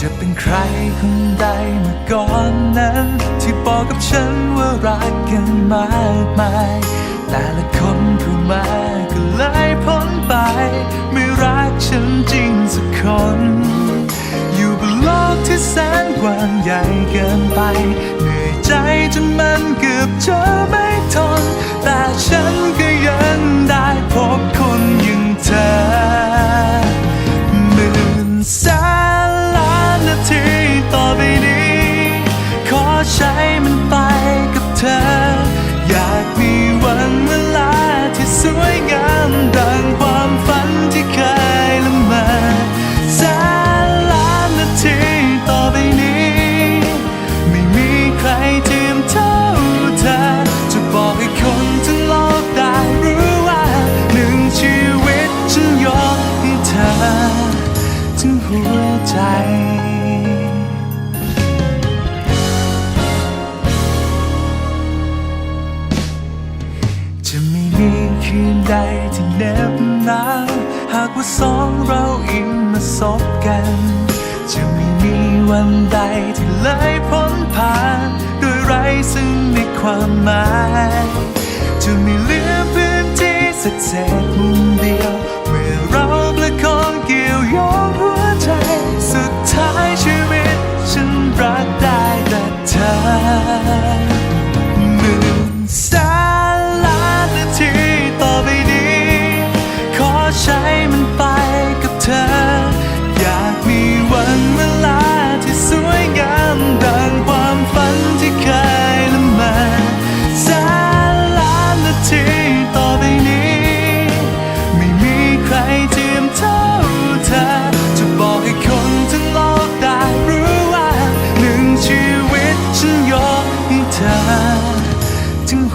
จะเป็นใครคนใดเมื่อก่อนนั้น ที่บอกกับฉันว่ารักกันมากมายแต่ากว่าสองเราอิ่มมาสบกัน จะไม่มีวันใดที่เลยพ้นผ่าน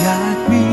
อยากมี